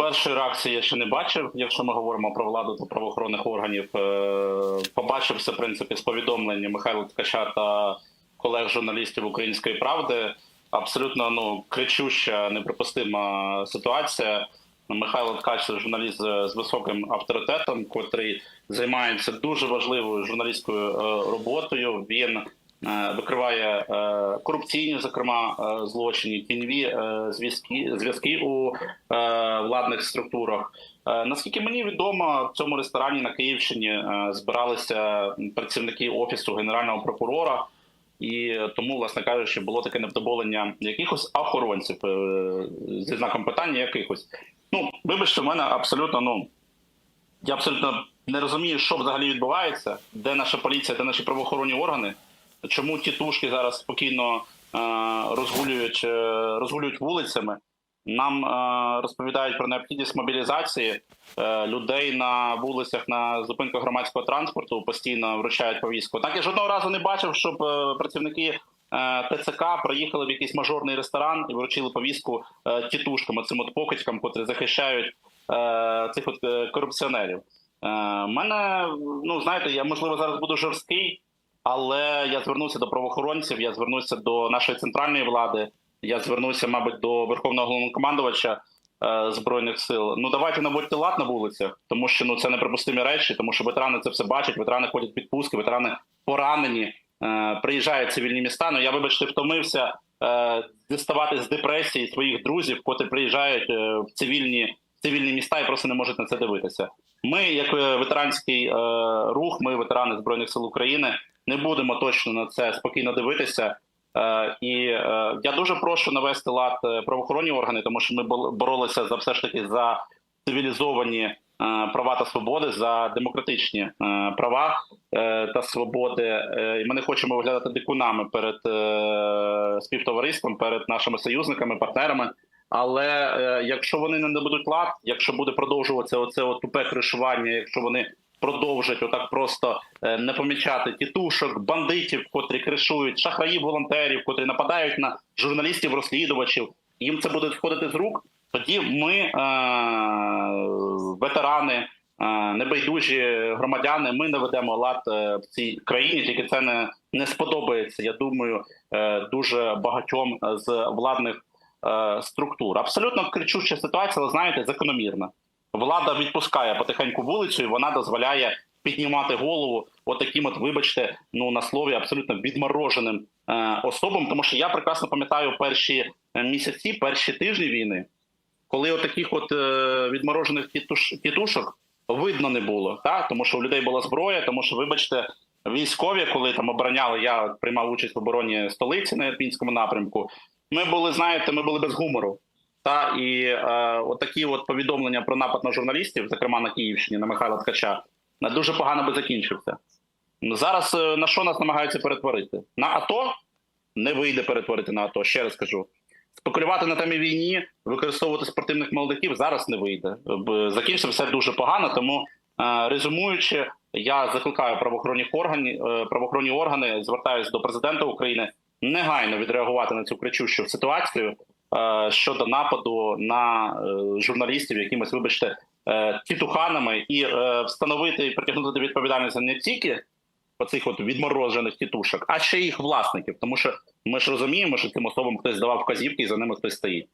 Першої реакції я ще не бачив. Якщо ми говоримо про владу та правоохоронних органів, Е, побачив все в принципі з повідомлення Михайла Ткача та колег журналістів Української правди. Абсолютно ну кричуща, неприпустима ситуація. Михайло Ткач це журналіст з високим авторитетом, котрий займається дуже важливою журналістською е, роботою. Він викриває е, корупційні, зокрема, е, злочини, тіньові е, зв'язки зв'язки у е, владних структурах. Е, Наскільки мені відомо, в цьому ресторані на Київщині е, збиралися працівники офісу генерального прокурора, і тому, власне кажучи, було таке невдоволення якихось охоронців е, зі знаком питання якихось. Ну, вибачте, в мене абсолютно ну я абсолютно не розумію, що взагалі відбувається, де наша поліція, де наші правоохоронні органи. Чому тітушки зараз спокійно е, розгулюють, е, розгулюють вулицями? Нам е, розповідають про необхідність мобілізації людей на вулицях на зупинках громадського транспорту постійно вручають повістку. Так я жодного разу не бачив, щоб працівники ТЦК приїхали в якийсь мажорний ресторан і вручили повістку тітушкам, цим от покидькам, котрі захищають цих от корупціонерів. Мене, ну знаєте, я можливо зараз буду жорсткий, але я звернуся до правоохоронців, я звернуся до нашої центральної влади. Я звернуся, мабуть, до верховного головнокомандувача е, збройних сил. Ну давайте наводьте лад на вулицях, тому що ну це неприпустимі речі, тому що ветерани це все бачать. Ветерани ходять в відпустки, ветерани поранені, е, приїжджають в цивільні міста. Ну я вибачте, втомився е, діставати з депресії своїх друзів, котрі приїжджають е, в цивільні цивільні міста і просто не можуть на це дивитися. Ми, як е, ветеранський е, рух, ми ветерани збройних сил України, не будемо точно на це спокійно дивитися. Е, і е, я дуже прошу навести лад е, правоохоронні органи, тому що ми бо- боролися за все ж таки за цивілізовані права та свободи, за демократичні права та свободи. І ми не хочемо виглядати дикунами перед співтовариством, перед нашими союзниками, партнерами. Але якщо вони не наведуть лад, якщо буде продовжуватися оце от тупе кришування, якщо вони продовжать отак просто е, не помічати тітушок, бандитів, котрі кришують, шахраїв, волонтерів, котрі нападають на журналістів, розслідувачів, їм це буде входити з рук. Тоді ми, е, ветерани, е, небайдужі громадяни, ми наведемо лад в цій країні. Тільки це не, не сподобається. Я думаю, дуже багатьом з владних структур. Абсолютно кричуща ситуація, але знаєте, закономірна. Влада відпускає потихеньку вулицю, і вона дозволяє піднімати голову отаким, от, вибачте, ну на слові абсолютно відмороженим е, особам. Тому що я прекрасно пам'ятаю перші е, місяці, перші тижні війни, коли отаких от е, відморожених тітуш, тітушок видно не було. Та? Тому що у людей була зброя, тому що, вибачте, військові, коли там обороняли, я приймав участь в обороні столиці на Ірпінському напрямку. Ми були, знаєте, ми були без гумору. Та і е, отакі от повідомлення про напад на журналістів, зокрема на Київщині, на Михайла Ткача, дуже погано би закінчився. Зараз е, на що нас намагаються перетворити? На АТО не вийде перетворити на АТО. Ще раз кажу. Спекулювати на темі війні, використовувати спортивних молодиків зараз не вийде. Закінчиться все дуже погано. Тому е, резюмуючи, я закликаю правоохоронні органи, е, правоохоронні органи, звертаюся до президента України негайно відреагувати на цю кричущу ситуацію щодо нападу на е, журналістів, якимось, вибачте, е, тітуханами, і е, встановити і притягнути до відповідальності не тільки оцих от відморожених тітушок, а ще їх власників. Тому що ми ж розуміємо, що цим особам хтось давав вказівки, і за ними хтось стоїть.